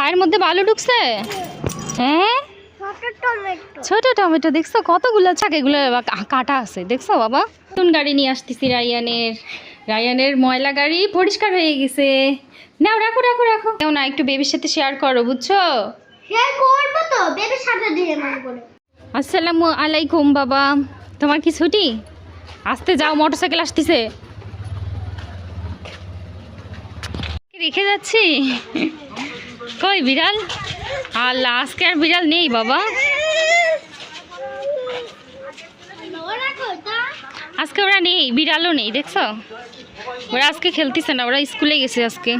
পায়ের মধ্যে বালু ঢুকছে? হ্যাঁ? ছোট টমেটো। দেখছ? কতগুলো ছাক এগুলো কাটা আছে দেখছ বাবা? নতুন গাড়ি নিয়ে আসতেছি রায়ানের রায়ানের ময়লা গাড়ি পরিষ্কার হয়ে গেছে। নাও রাখো রাখো রাখো। কেউ না একটু বেবির সাথে শেয়ার করো বুঝছ? শেয়ার করব তো বেবির সাথে দিয়ে আসসালামু আলাইকুম বাবা। তোমার কি ছুটি? আসতে যাও মোটরসাইকেল আসতেছে। রেখে যাচ্ছি? কই বিড়াল? আল্লাহ আজকে আর বিড়াল নেই বাবা। আজকে ওরা নেই, বিড়ালও নেই, দেখছ? ওরা আজকে খেলতেছে না, ওরা স্কুলে গেছে আজকে।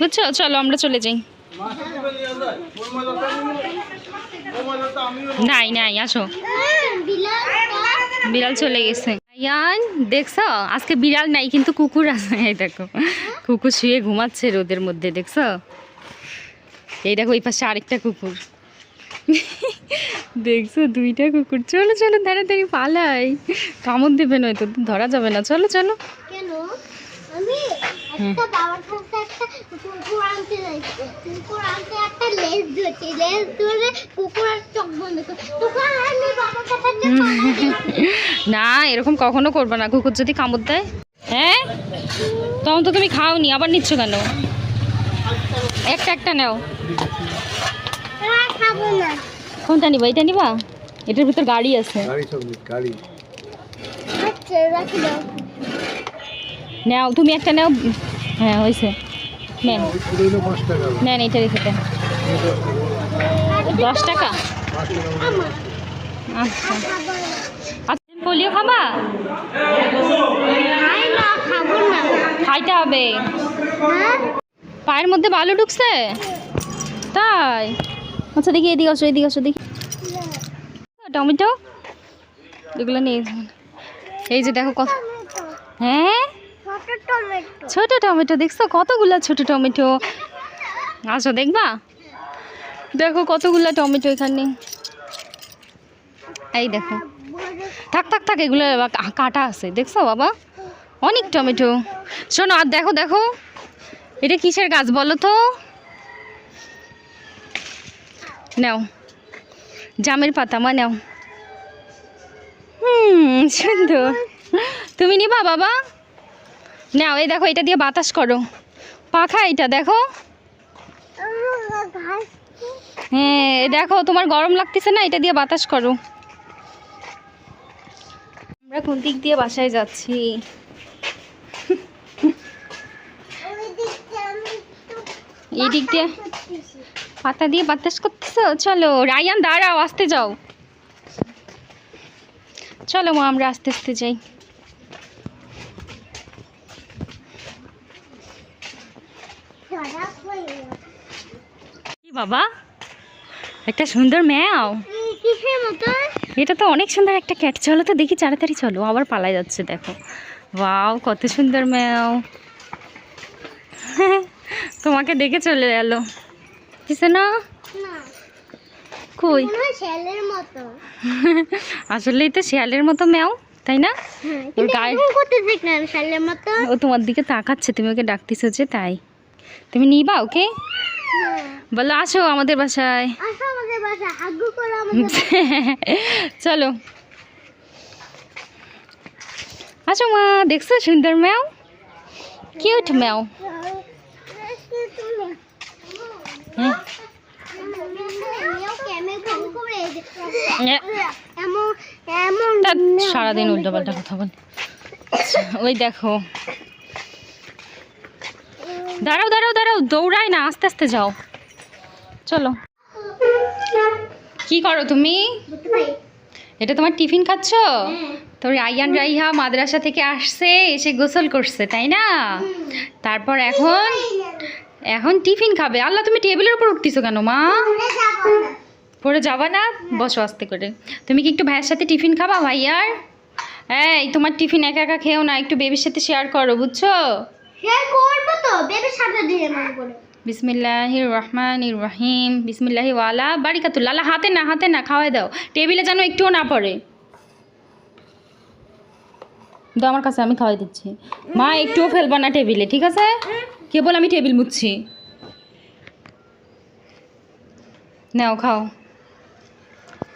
বুঝছ? চলো, আমরা চলে যাই। নাই নাই, আসো। বিড়াল চলে গেছে। দেখছ? আজকে বিড়াল নাই, কিন্তু কুকুর আছে। দেখো, কুকুর শুয়ে ঘুমাচ্ছে রোদের মধ্যে, দেখছ? এই দেখো এই পাশে আরেকটা কুকুর। দেখছ দুইটা কুকুর। চলো চলো তাড়াতাড়ি পালাই। কামড় দেবে নয়তো ধরা যাবে না। চলো চলো। না এরকম কখনো করবে না। কুকুর যদি কামড় দেয়। হ্যাঁ? তখন তো তুমি খাওনি আবার নিচ্ছ কেন? একটা একটা নাও। আর খাব না। কোনটা নিবা? এটা নিবা? এটার ভিতর গাড়ি আছে। আচ্ছা রাখি দাও। নাও তুমি একটা নাও। হ্যাঁ হয়েছে। নেন। নেন এটা রেখে দেন। দশ টাকা? আচ্ছা। আচ্ছা পোলিও খাবা? খাইতে হবে। হ্যাঁ? পায়ের মধ্যে বালু ঢুকছে? তাই? আচ্ছা দেখি এদিকে আসো এদিকে আসো, দেখি। টমেটো? এগুলো নেই এই যে দেখো কত হ্যাঁ? ছোট টমেটো, দেখছ? কতগুলো ছোট টমেটো? আসো, দেখবা? দেখো কতগুলো টমেটো এখানে। এই দেখো। থাক থাক থাক, এগুলো কাটা আছে, দেখছ বাবা? অনেক টমেটো। শোনো, আর দেখো দেখো। এটা কিসের গাছ বলো তো? নাও। জামের পাতা, মা, নাও। হুম, সুন্দর। তুমি নিবা, বাবা? নাও, এই দেখো, এটা দিয়ে বাতাস করো। পাখা এটা, দেখো। হ্যাঁ দেখো, তোমার গরম লাগতেছে না? এটা দিয়ে বাতাস করো। আমরা কোন দিক দিয়ে বাসায় যাচ্ছি ওই দিকটা আমি একটু এই দিক দিয়ে পাতা দিয়ে বাতাস করতেছো? চলো রায়ান দাঁড়াও আসতে যাও। চলো মা আমরা আস্তে আস্তে যাই। হয়ে বাবা? একটা সুন্দর ম্যাও। এটা তো অনেক সুন্দর একটা ক্যাট চলো তো দেখি তাড়াতাড়ি চলো। আবার পালাই যাচ্ছে দেখো। ওয়াও কত সুন্দর ম্যাও। তোমাকে দেখে চলে গেল কিছু না। কই? মতো। আসলেই তো শিয়ালের মতো ম্যাও তাই না? হ্যাঁ ওর গায়ে- ও তোমার দিকে তাকাচ্ছে তুমি ওকে ডাকতেছো যে তাই। তুমি নিবা ওকে? হ্যাঁ। বলো আসো আমাদের বাসায়। আসো আমাদের বাসা হাগু করে আমাদের চলো। আসো মা দেখছ সুন্দর ম্যাও? কিউট ম্যাও হ্যাঁ। এমন এমন তা সারাদিন উল্টো পাল্টা কথা বল। ওই দেখো। দাঁড়াও দাঁড়াও দাঁড়াও দৌড়াই না আস্তে আস্তে যাও। চলো। কি করো তুমি? এটা তোমার টিফিন খাচ্ছ? তোর আইয়ান রাইহা মাদ্রাসা থেকে আসছে এসে গোসল করছে তাই না? তারপর এখন? এখন টিফিন খাবে। আল্লাহ তুমি টেবিলের উপর উঠতেছো কেন মা? পরে যাবা না? বসো আস্তে করে। তুমি কি একটু ভাইয়ের সাথে টিফিন খাবা ভাইয়ার? এই তোমার টিফিন একা একা খেও না একটু বেবির সাথে শেয়ার করো বুঝছ? দিয়ে বিসমিল্লাহির রহমানির রহিম বিসমিল্লাহি ওয়ালা বারিকাতুল্লাহ। আল্লাহ হাতে না হাতে না খাওয়াই দাও। টেবিলে যেন একটুও না পড়ে। দাও আমার কাছে আমি খাওয়াই দিচ্ছি। মা একটুও ফেলবা না টেবিলে ঠিক আছে? কেবল আমি টেবিল মুছছি। নাও, খাও।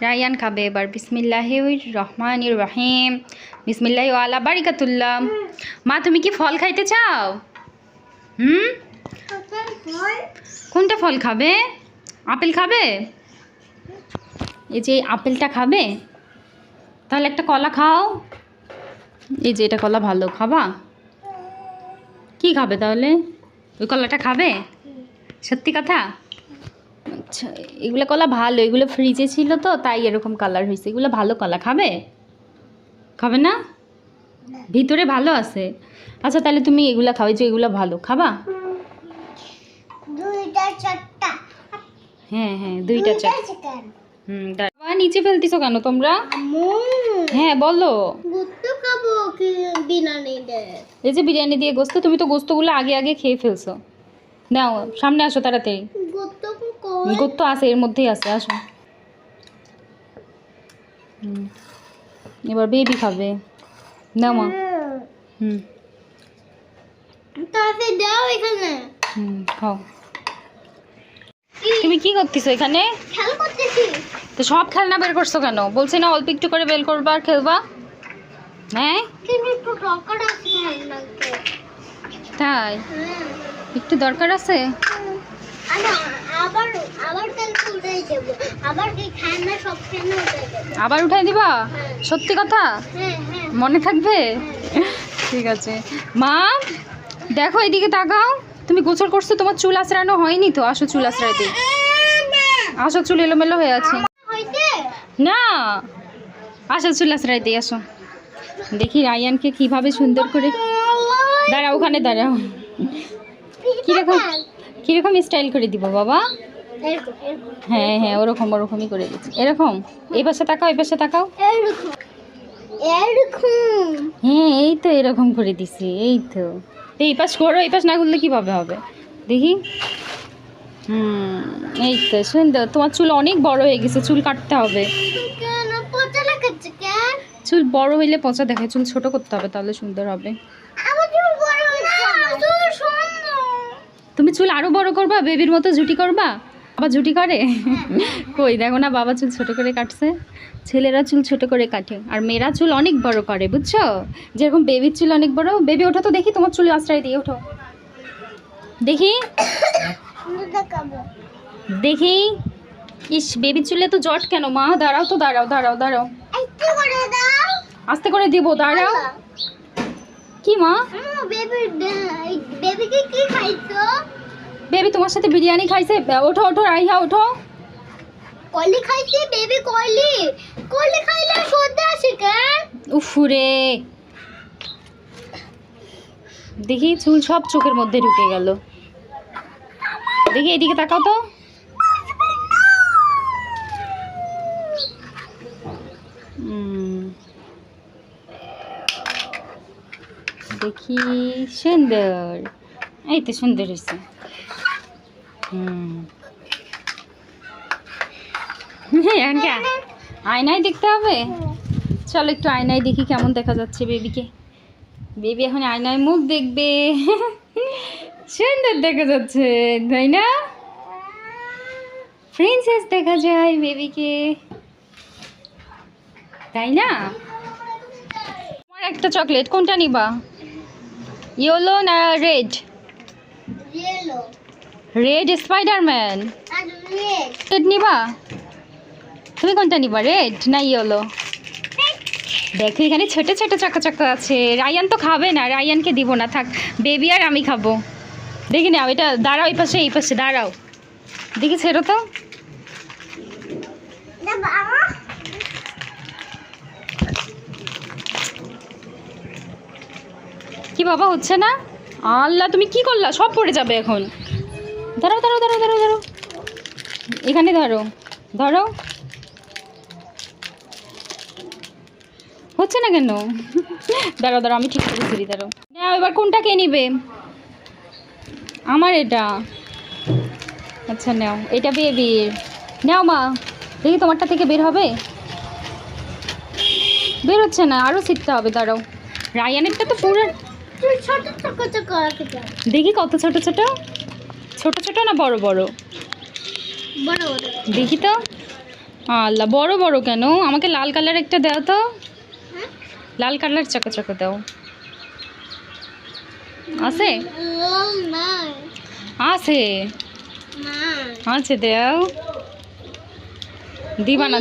রায়ান খাবে এবার। বিসমিল্লাহ রহমান রহিম। বিসমিল্লাহ আলা বারিকাতুল্লাহ মা, তুমি কি ফল খাইতে চাও? হুম? কোনটা ফল খাবে? আপেল খাবে? এই যে আপেলটা খাবে? তাহলে একটা কলা খাও। এই যে এটা কলা ভালো, খাবা? কি খাবে তাহলে? ওই কলাটা খাবে? সত্যি কথা? আচ্ছা এগুলো কলা ভালো এগুলো ফ্রিজে ছিল তো তাই এরকম কালার হয়েছে। এগুলো ভালো কলা খাবে? খাবে না? ভিতরে ভালো আছে। আচ্ছা তাহলে তুমি এগুলো এই যে এগুলো ভালো খাবা? হ্যাঁ হ্যাঁ দুইটা চার হুম নিচে ফেলতিছো কেন তোমরা? হ্যাঁ বলো। এই যে বিরিয়ানি দিয়ে গোস্ত তুমি তো গোস্তগুলো আগে আগে খেয়ে ফেলছো। নাও সামনে আসো তাড়াতাড়ি। গুত্তু আছে এর মধ্যেই আছে আসো। এবার বেবি খাবে। নাও মা। হুম। তাতে দাও এখানে। হুম খাও। তুমি কি করতেছো এখানে? খেলা করতেছি। তো সব খেলনা বের করছ কেন? বলছি না অল্প একটু করে বের করবা আর খেলবা। হ্যাঁ? কিন্তু একটু দরকার আছে তাই? হ্যাঁ। একটু দরকার আছে? আবার উঠাই দিবা? সত্যি কথা? হ্যাঁ হ্যাঁ। মনে থাকবে? ঠিক আছে। মা দেখো এদিকে তাকাও। তুমি গোসল করছ? তোমার চুল আঁচড়ানো হয়নি তো? আসো চুল আঁচড়াই আসো চুল এলোমেলো হয়ে আছে। না। আসো চুল আঁচড়াই আসো। দেখি রায়ানকে কীভাবে সুন্দর করে দাঁড়াও ওখানে দাঁড়াও। কীরকম কীরকম স্টাইল করে দিব বাবা? হ্যাঁ হ্যাঁ ওরকম ওরকমই করে দিচ্ছি। এরকম? এই পাশে তাকাও এই পাশে তাকাও। এরকম। এরকম। হ্যাঁ এই তো এরকম করে দিছি এই তো। তো এই পাশ করো এই পাশ না করলে কীভাবে হবে? দেখি। হুম, এই তো সুন্দর তোমার চুল অনেক বড় হয়ে গেছে, চুল কাটতে হবে। চুল বড় হইলে পচা দেখে চুল ছোট করতে হবে, তাহলে সুন্দর হবে। তুমি চুল আরও বড় করবা, বেবির মতো জুটি করবা? আবার ঝুটি করে? কই দেখো না বাবা চুল ছোট করে কাটছে। ছেলেরা চুল ছোট করে কাটে আর মেয়েরা চুল অনেক বড় করে বুঝছ? যেরকম বেবির চুল অনেক বড় বেবি ওঠো তো দেখি তোমার চুল আশ্রয় দিয়ে ওঠো। দেখি। দেখি। ইস বেবির চুলে তো জট কেন মা? দাঁড়াও তো দাঁড়াও দাঁড়াও দাঁড়াও। আস্তে করে দিব দাঁড়াও। কি মা? বেবি বেবিকে কি খাইছো? বেবি তোমার সাথে বিরিয়ানি খাইছে? ওঠো ওঠো রাইহা ওঠো। কলি খাইছে বেবি কলি। কলি খাইলে সর্দি আসে কেন? উফুরে। দেখি চুল সব চোখের মধ্যে ঢুকে গেল। দেখি এদিকে তাকাও তো। দেখি সুন্দর। এই তো সুন্দর হয়েছে। আয়নায় দেখতে হবে? চলো একটু আয়নায় দেখি কেমন দেখা যাচ্ছে বেবিকে। বেবি এখন আয়নায় মুখ দেখবে। সুন্দর দেখা যাচ্ছে, তাই না? প্রিন্সেস দেখা যায় বেবিকে। তাই না? আমার একটা চকলেট কোনটা নিবা? ইয়েলো না red yellow red Spiderman red নিবা? তুমি কোনটা নিবা? রেড না ইয়েলো দেখো, এখানে ছোট ছোট চাকা চাকা আছে। রায়ান তো খাবে না, রায়ানকে দিব না। থাক বেবি আর আমি খাব। দেখি না এটা দাঁড়াও এই পাশে এই পাশে, দাঁড়াও। দেখি, ছেড়ো তো। কি বাবা, হচ্ছে না? আল্লাহ, তুমি কি করলা? সব পড়ে যাবে এখন। দাঁড়াও ধরো দাঁড়াও দাঁড়াও ধরো। এখানে ধরো ধরো। হচ্ছে না কেন? দাঁড়াও দাঁড়াও আমি ঠিক করে ধরি দাঁড়াও। নাও এবার কোনটা কে নিবে? আমার এটা। আচ্ছা নাও এটা বেবির নাও মা দেখি তোমারটা থেকে বের হবে? বের হচ্ছে না আরও শিখতে হবে দাঁড়াও। রায়ানেরটা তো পুরো তুই ছোট ছোট ছোট। দেখি কত ছোট ছোট। ছোট ছোট না বড় বড়? দেখি তো। আল্লাহ বড় বড় কেন? আমাকে লাল কালার একটা দাও তো। হ্যাঁ? লাল কালার চাকা চাকা দাও। আছে? আছে। আছে দাও। দিবা না।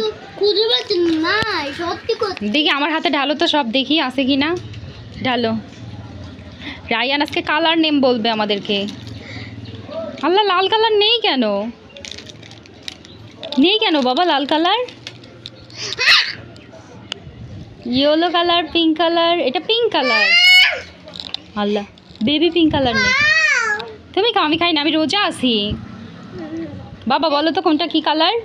দেখি আমার হাতে ঢালো তো সব দেখি আছে কি না ঢালো। রায়ান আজকে কালার নেম বলবে আমাদেরকে। আল্লাহ লাল কালার নেই কেন? নেই কেন বাবা লাল colour? Yellow colour pink colour এটা পিঙ্ক কালার। আল্লাহ বেবি পিঙ্ক কালার নেই। তুমি আমি খাই না আমি রোজা আছি। বাবা বলো তো কোনটা কি কালার?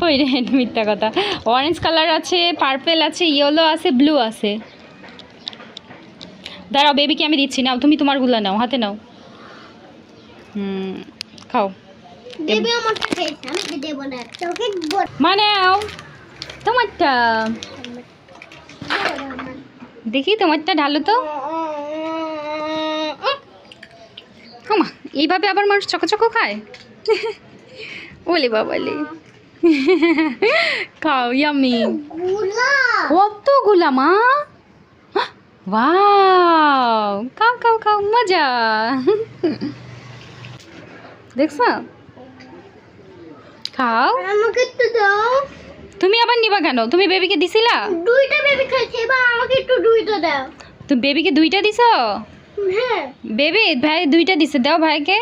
কই রে মিথ্যা কথা। অরেঞ্জ কালার আছে পার্পেল আছে ইয়েলো আছে ব্লু আছে। দাঁড়াও বেবিকে আমি দিচ্ছি নাও তুমি তোমারগুলো নাও হাতে নাও। খাও। দেবে আমার কাছে আমি না তোকে বল। মানে নাও তোমারটা। দেখি তোমারটা ঢালো তো। এইভাবে আবার মানুষ চকো খায়? ওলে বাবালে। খাও ইয়ামি গুলা কতগুলা মা। ওয়াও খাও খাও খাও মজা। দেখছ? খাও। আমাকে একটু দাও। তুমি আবার নিবা কেন? তুমি বেবিকে দিছিলা? দুইটা বেবি খাইছে এবার আমাকে একটু দুইটা দাও। তুমি বেবিকে দুইটা দিছ? হ্যাঁ। বেবি ভাই দুইটা দিছে দাও ভাইকে।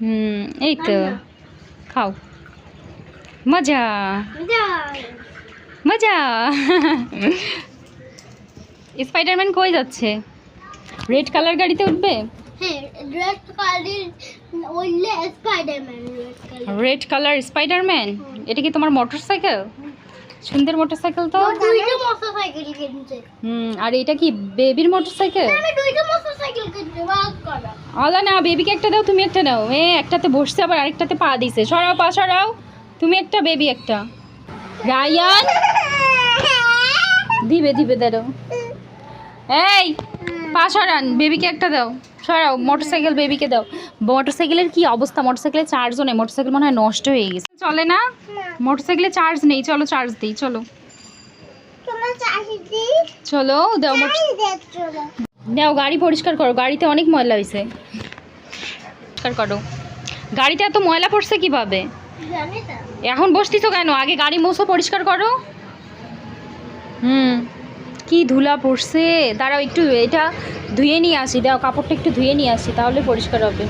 হুম এই তো। খাও। মজা। মজা। স্পাইডারম্যান কই যাচ্ছে? রেড কালার গাড়িতে উঠবে? রেড কালার স্পাইডারম্যান এটা কি তোমার মোটর সাইকেল সুন্দর মোটর সাইকেল তো দুইটা মোটরসাইকেল হুম আর এটা কি বেবির মোটরসাইকেল আলা না বেবিকে একটা দাও তুমি একটা নাও। এ একটাতে বসছে আবার আরেকটাতে পা দিছে। সরাও পা সরাও। তুমি একটা বেবি একটা। রায়ান? দিবে দিবে দাঁড়াও। এই পা সরান বেবিকে একটা দাও। সরাও মোটরসাইকেল বেবিকে দাও। মোটরসাইকেলের কি অবস্থা? মোটরসাইকেলের চার্জও নেই। মোটরসাইকেল মনে হয় নষ্ট হয়ে গেছে। চলে না? মোটরসাইকেলে চার্জ নেই। চলো চার্জ দিই চলো। চলো দাও না গাড়ি পরিষ্কার করো। গাড়িতে অনেক ময়লা হয়েছে পরিষ্কার করো। গাড়িতে এত ময়লা পড়ছে কীভাবে? এখন বসতিছো কেন? আগে গাড়ি মোছো পরিষ্কার করো। হুম। কি ধুলা পড়ছে? দাঁড়াও একটু এটা ধুয়ে নিয়ে আসি দাও কাপড়টা একটু ধুয়ে নিয়ে আসি তাহলে পরিষ্কার হবে।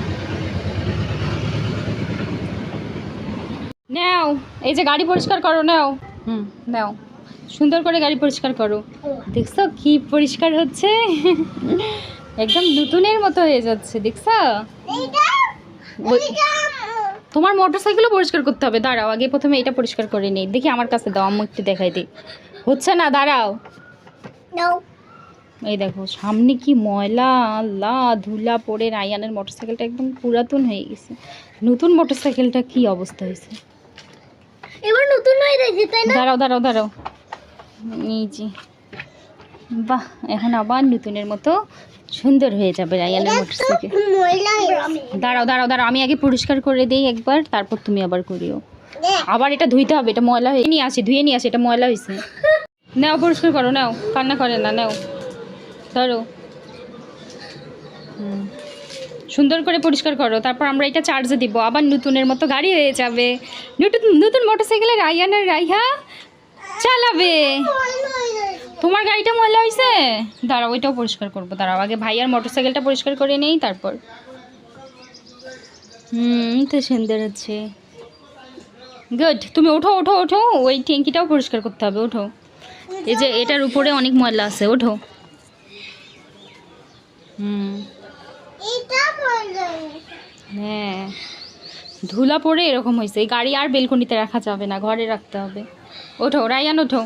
নাও এই যে গাড়ি পরিষ্কার করো নাও। হুম নাও। সুন্দর করে গাড়ি পরিষ্কার করো। দেখছ কি পরিষ্কার হচ্ছে? একদম নতুনের মতো হয়ে যাচ্ছে দেখছ? তোমার মোটর সাইকেলও পরিষ্কার করতে হবে দাঁড়াও আগে প্রথমে এটা পরিষ্কার করে নিই। দেখি আমার কাছে দাও আম্মু একটু দেখাই দিই। হচ্ছে না দাঁড়াও। এই দেখো সামনে কি ময়লা আল্লাহ ধুলা পড়ে রায়ানের মোটর সাইকেলটা একদম পুরাতন হয়ে গেছে। নতুন মোটর সাইকেলটা কি অবস্থা হয়েছে? এবার নতুন হয়ে গেছে তাই না? দাঁড়াও দাঁড়াও দাঁড়াও। এই যে বাহ এখন আবার নতুনের মতো সুন্দর হয়ে যাবে রায়ানের মোটর সাইকেল ময়লা দাঁড়াও দাঁড়াও দাঁড়াও আমি আগে পরিষ্কার করে দিই একবার তারপর তুমি আবার করিও। আবার এটা ধুইতে হবে এটা ময়লা হয়ে নিয়ে আসি ধুয়ে নিয়ে আসি এটা ময়লা হয়েছে। নাও পরিষ্কার করো নাও কান্না করে না নাও ধরো। হুম। সুন্দর করে পরিষ্কার করো তারপর আমরা এটা চার্জে দিব। আবার নতুনের মতো গাড়ি হয়ে যাবে। নতুন নতুন মোটরসাইকেলে রাইয়ান আর রাইহা চালাবে। তোমার গাড়িটা ময়লা হয়েছে দাঁড়াও ওইটাও পরিষ্কার করব। দাঁড়াও আগে ভাইয়ার মোটরসাইকেলটা পরিষ্কার করে নেই তারপর। হুম তো সুন্দর হচ্ছে। গুড তুমি ওঠো ওঠো ওঠো। ওই ট্যাঙ্কিটাও পরিষ্কার করতে হবে ওঠো। এই যে এটার উপরে অনেক ময়লা আছে ওঠো। হুম। হ্যাঁ। ধুলা পড়ে এরকম হয়েছে। এই গাড়ি আর বেলকনিতে রাখা যাবে না ঘরে রাখতে হবে। ওঠো রায়ান ওঠো।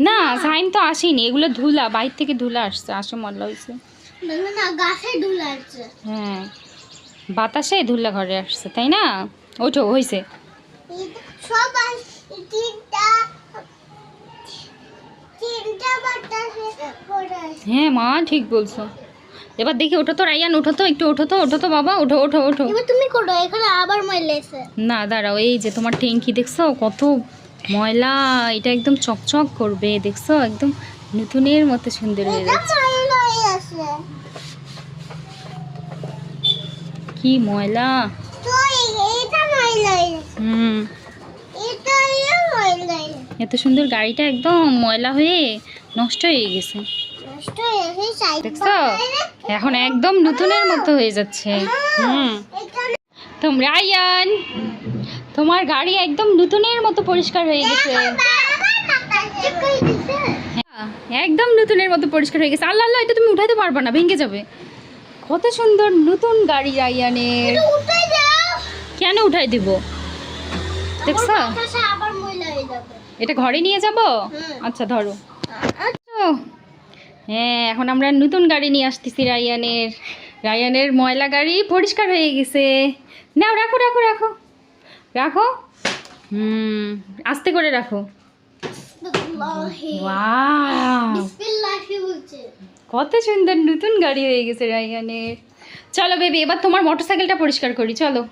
না সাইন তো আসেনি। এগুলো ধুলা বাইর থেকে ধুলা আসছে আসে ময়লা হয়েছে। দেখো না গাছে ডুলাচ্ছে হ্যাঁ। বাতাসে ধুলা ঘরে আসছে তাই না? ওঠো হয়েছে। সব হ্যাঁ মা ঠিক বলছো। এবার দেখি ওঠো তো রাইয়ান ওঠো তো একটু ওঠো তো ওঠো তো বাবা ওঠো ওঠো ওঠো। এবার তুমি করো এখানে আবার ময়লা এসে। না দাঁড়াও এই যে তোমার ট্যাঙ্কি দেখছ? কত ময়লা এটা একদম চকচক করবে দেখছ? একদম নতুনের মতো সুন্দর হয়ে যাচ্ছে। কি ময়লা? হুম। এত সুন্দর গাড়িটা একদম ময়লা হয়ে নষ্ট হয়ে গেছে। হয়ে দেখছ? এখন একদম নতুনের মতো হয়ে যাচ্ছে। হুম। তোমরা আয়ান তোমার গাড়ি একদম নতুনের মতো পরিষ্কার হয়ে গেছে। হ্যাঁ, একদম নতুনের মতো পরিষ্কার হয়ে গেছে। আল্লাহ আল্লাহ এটা তুমি উঠাইতে পারবে না ভেঙে যাবে। কত সুন্দর নতুন গাড়ি আয়ানের। কেন উঠাই দিব? দেখছ আবার ময়লা হয়ে যাবে এটা ঘরে নিয়ে যাব? আচ্ছা ধরো। ও, হ্যাঁ এখন আমরা নতুন গাড়ি নিয়ে আসতেছি রায়ানের। রায়ানের ময়লা গাড়ি পরিষ্কার হয়ে গেছে। নাও রাখো রাখো রাখো। রাখো? হুম আস্তে করে রাখো। কত সুন্দর নতুন গাড়ি হয়ে গেছে রায়ানের। চলো বেবি এবার তোমার মোটরসাইকেলটা পরিষ্কার করি চলো।